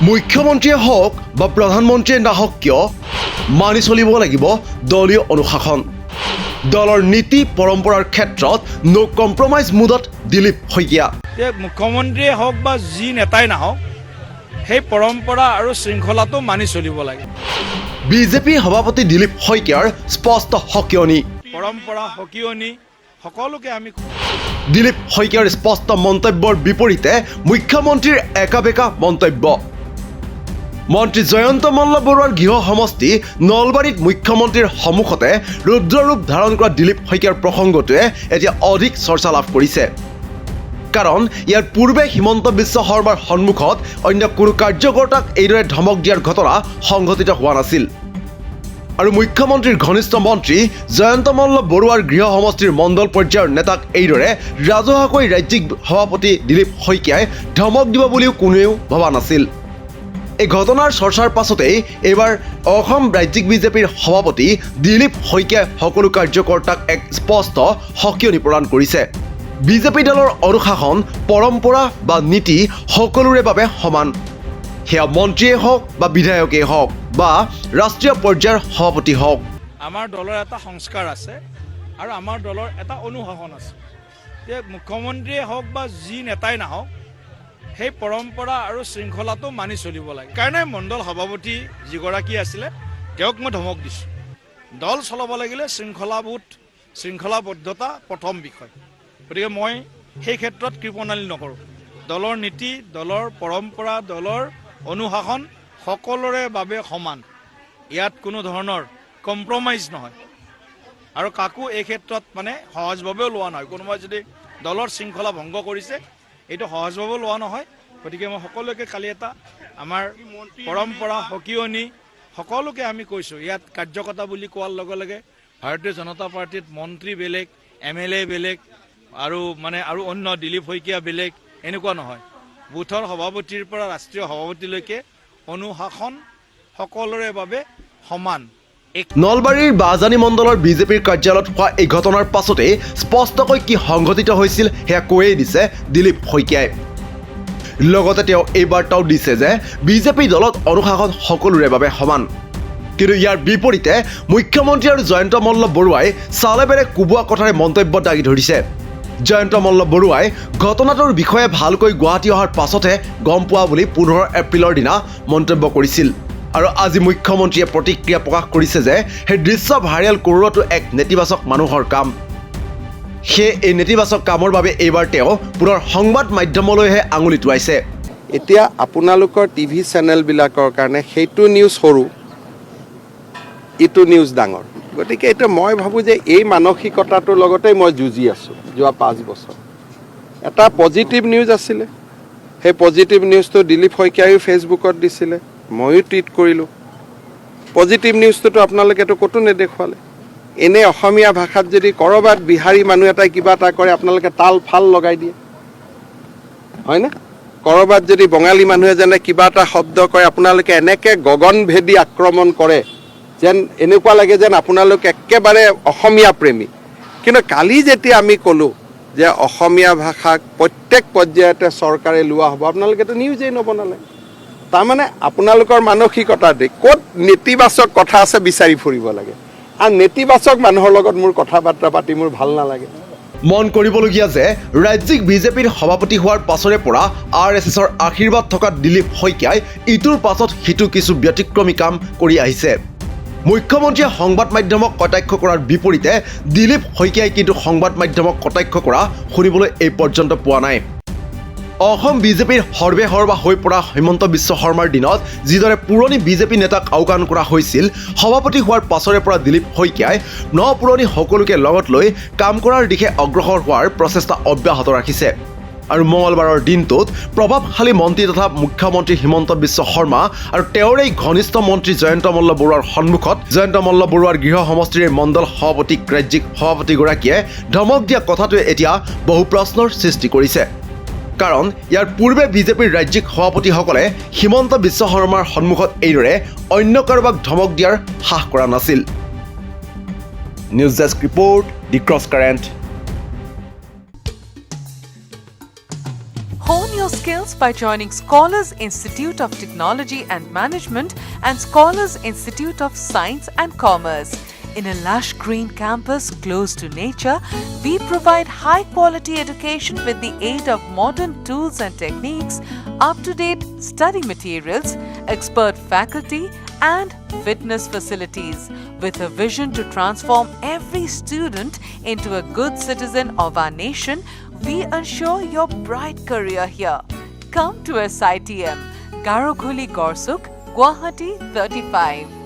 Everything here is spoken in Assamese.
মুখ্যমন্ত্ৰীয়ে হওক বা প্ৰধানমন্ত্ৰীয়ে নাহক কিয় মানি চলিব লাগিব দলীয় অনুশাসন। দলৰ নীতি পৰম্পৰাৰ ক্ষেত্ৰত ন' কম্প্ৰমাইজ মুডত দিলীপ শইকীয়া। মুখ্যমন্ত্ৰীয়ে হওক বা যি নেতাই নাহক সেই পৰম্পৰা আৰু শৃংখলাটো মানি চলিব লাগে। বিজেপি সভাপতি দিলীপ শইকীয়াৰ স্পষ্ট সকিয়নি। পৰম্পৰা সকিয়নি সকলোকে আমি দিলীপ শইকীয়াৰ স্পষ্ট মন্তব্যৰ বিপৰীতে মুখ্যমন্ত্ৰীৰ একাবেকা মন্তব্য। মন্ত্ৰী জয়ন্ত মল্ল বৰুৱাৰ গৃহ সমষ্টি নলবাৰীত মুখ্যমন্ত্ৰীৰ সন্মুখতে ৰুদ্ৰৰূপ ধাৰণ কৰা দিলীপ শইকীয়াৰ প্ৰসংগটোৱে এতিয়া অধিক চৰ্চা লাভ কৰিছে। কাৰণ, ইয়াৰ পূৰ্বে হিমন্ত বিশ্ব শৰ্মাৰ সন্মুখত অন্য কোনো কাৰ্যকৰ্তাক এইদৰে ধমক দিয়াৰ ঘটনা সংঘটিত হোৱা নাছিল। আৰু মুখ্যমন্ত্ৰীৰ ঘনিষ্ঠ মন্ত্ৰী জয়ন্ত মল্ল বৰুৱাৰ গৃহ সমষ্টিৰ মণ্ডল পৰ্যায়ৰ নেতাক এইদৰে ৰাজহুৱাকৈ ৰাজ্যিক সভাপতি দিলীপ শইকীয়াই ধমক দিব বুলিও কোনেও ভবা নাছিল। এই ঘটনাৰ চৰ্চাৰ পাছতেই এইবাৰ অসম ৰাজ্যিক বিজেপিৰ সভাপতি দিলীপ শইকীয়াই সকলো কাৰ্যকৰ্তাক এক স্পষ্ট সকিয়নি প্ৰদান কৰিছে। বিজেপি দলৰ অনুশাসন পৰম্পৰা বা নীতি সকলোৰে বাবে সমান। সেয়া মন্ত্ৰীয়ে হওক বা বিধায়কেই হওক বা ৰাষ্ট্ৰীয় পৰ্যায়ৰ সভাপতি হওক। আমাৰ দলৰ এটা সংস্কাৰ আছে আৰু আমাৰ দলৰ এটা অনুশাসন আছে। মুখ্যমন্ত্ৰীয়ে হওক বা যি নেতাই নাহক সেই পৰম্পৰা আৰু শৃংখলাটো মানি চলিব লাগে। কাৰণে মণ্ডল সভাপতি যিগৰাকী আছিলে তেওঁক মই ধমক দিছোঁ। দল চলাব লাগিলে শৃংখলাবোধ শৃংখলাবদ্ধতা প্ৰথম বিষয়। গতিকে মই সেই ক্ষেত্ৰত কৃপণালী নকৰোঁ। দলৰ নীতি দলৰ পৰম্পৰা দলৰ অনুশাসন সকলোৰে বাবে সমান। ইয়াত কোনো ধৰণৰ কম্প্ৰমাইজ নহয়। আৰু কাকো এই ক্ষেত্ৰত মানে সহজভাৱেও লোৱা নহয়। কোনোবাই যদি দলৰ শৃংখলা ভংগ কৰিছে এইটো সহজভাৱেও লোৱা নহয়। গতিকে মই সকলোকে কালি এটা আমাৰ পৰম্পৰা সকিয়নি সকলোকে আমি কৈছোঁ ইয়াত কাৰ্যকৰ্তা বুলি কোৱাৰ লগে লগে ভাৰতীয় জনতা পাৰ্টীত মন্ত্ৰী বেলেগ এম এল এ বেলেগ আৰু মানে আৰু অন্য দিলীপ শইকীয়া বেলেগ এনেকুৱা নহয়। বুথৰ সভাপতিৰ পৰা ৰাষ্ট্ৰীয় সভাপতিলৈকে অনুশাসন সকলোৰে বাবে সমান। নলবাৰীৰ বাজানী মণ্ডলৰ বিজেপিৰ কাৰ্যালয়ত হোৱা এই ঘটনাৰ পাছতেই স্পষ্টকৈ কি সংঘটিত হৈছিল সেয়া কৈয়ে দিছে দিলীপ শইকীয়াই। লগতে তেওঁ এই বাৰ্তাও দিছে যে বিজেপি দলত অনুশাসন সকলোৰে বাবে সমান। কিন্তু ইয়াৰ বিপৰীতে মুখ্যমন্ত্ৰী আৰু জয়ন্ত মল্ল বৰুৱাই চালে বেৰে কোবোৱা কথাৰে মন্তব্য দাঙি ধৰিছে। জয়ন্ত মল্ল বৰুৱাই ঘটনাটোৰ বিষয়ে ভালকৈ গুৱাহাটী অহাৰ পাছতহে গম পোৱা বুলি পোন্ধৰ এপ্ৰিলৰ দিনা মন্তব্য কৰিছিল। আৰু আজি মুখ্যমন্ত্ৰীয়ে প্ৰতিক্ৰিয়া প্ৰকাশ কৰিছে যে সেই দৃশ্য ভাইৰেল কৰোৱাটো এক নেতিবাচক মানুহৰ কাম। সেয়ে এই নেতিবাচক কামৰ বাবে এইবাৰ তেওঁ পুনৰ সংবাদ মাধ্যমলৈহে আঙুলি টোৱাইছে এতিয়া আপোনালোকৰ টিভি চেনেলবিলাকৰ কাৰণে সেইটো নিউজ সৰু, ইটো নিউজ ডাঙৰ। গতিকে এতিয়া মই ভাবোঁ যে এই মানসিকতাটোৰ লগতেই মই যুঁজি আছোঁ যোৱা পাঁচ বছৰ। এটা পজিটিভ নিউজ আছিলে। সেই পজিটিভ নিউজটো দিলীপ শইকীয়াইও ফেচবুকত দিছিলে। ময়ো টুইট কৰিলোঁ। পজিটিভ নিউজটোতো আপোনালোকেতো ক'তো নেদেখুৱালে। এনে অসমীয়া ভাষাত যদি ক'ৰবাত বিহাৰী মানুহ এটাই কিবা এটা কৰে, আপোনালোকে তাল ফাল লগাই দিয়ে। হয়নে? ক'ৰবাত যদি বঙালী মানুহ এজনে কিবা এটা শব্দ কৰে আপোনালোকে এনেকৈ গগনভেদী আক্ৰমণ কৰে, যেন এনেকুৱা লাগে যেন আপোনালোক একেবাৰে অসমীয়া প্ৰেমী। কিন্তু কালি যেতিয়া আমি ক'লোঁ যে অসমীয়া ভাষাক প্ৰত্যেক পৰ্যায়তে চৰকাৰে লোৱা হ'ব, আপোনালোকেতো নিউজেই নবনালে। তাৰমানে আপোনালোকৰ মানসিকতাতে ক'ত নেতিবাচক কথা আছে বিচাৰি ফুৰিব লাগে। আৰু নেতিবাচক মানুহৰ লগত মোৰ কথা বাৰ্তা পাতি মোৰ ভালো নালাগে। মন কৰিবলগীয়া যে, ৰাজ্যিক বিজেপিৰ সভাপতি হোৱাৰ পাছৰে পৰা আৰ এছ এছৰ আশীৰ্বাদ থকা দিলীপ শইকীয়াই ইটোৰ পাছত সিটো কিছু ব্যতিক্ৰমী কাম কৰি আহিছে। মুখ্যমন্ত্ৰীয়ে সংবাদ মাধ্যমক কটাক্ষ কৰাৰ বিপৰীতে দিলীপ শইকীয়াই কিন্তু সংবাদ মাধ্যমক কটাক্ষ কৰা শুনিবলৈ এই পৰ্যন্ত পোৱা নাই। অসম বিজেপিৰ সৰ্বে সৰ্বা হৈ পৰা হিমন্ত বিশ্ব শৰ্মাৰ দিনত যিদৰে পুৰণি বিজেপি নেতাক আওকাণ কৰা হৈছিল সভাপতি হোৱাৰ পাছৰে পৰা দিলীপ শইকীয়াই ন পুৰণি সকলোকে লগত লৈ কাম কৰাৰ দিশে অগ্ৰসৰ হোৱাৰ প্ৰচেষ্টা অব্যাহত ৰাখিছে। আৰু মঙলবাৰৰ দিনটোত প্ৰভাৱশালী মন্ত্ৰী তথা মুখ্যমন্ত্ৰী হিমন্ত বিশ্ব শৰ্মা আৰু তেওঁৰে ঘনিষ্ঠ মন্ত্ৰী জয়ন্ত মল্ল বৰুৱাৰ সন্মুখত জয়ন্ত মল্ল বৰুৱাৰ গৃহ সমষ্টিৰ মণ্ডল সভাপতিক ৰাজ্যিক সভাপতিগৰাকীয়ে ধমক দিয়া কথাটোৱে এতিয়া বহু প্ৰশ্নৰ সৃষ্টি কৰিছে। কাৰণ ইয়াৰ পূৰ্বে বিজেপিৰ ৰাজ্যিক সভাপতিসকলে হিমন্ত বিশ্ব শৰ্মাৰ সন্মুখত এইদৰে অন্য কাৰোবাক ধমক দিয়াৰ সাহ কৰা নাছিল news desk report the cross current Hone your skills by joining Scholars Institute of Technology and Management and Scholars Institute of Science and Commerce. In a lush green campus close to nature, we provide high quality education with the aid of modern tools and techniques, up to date study materials, expert faculty, and fitness facilities. With a vision to transform every student into a good citizen of our nation, we ensure your bright career here. Come to SITM, Garokhuli Gorsuk, Guwahati 35.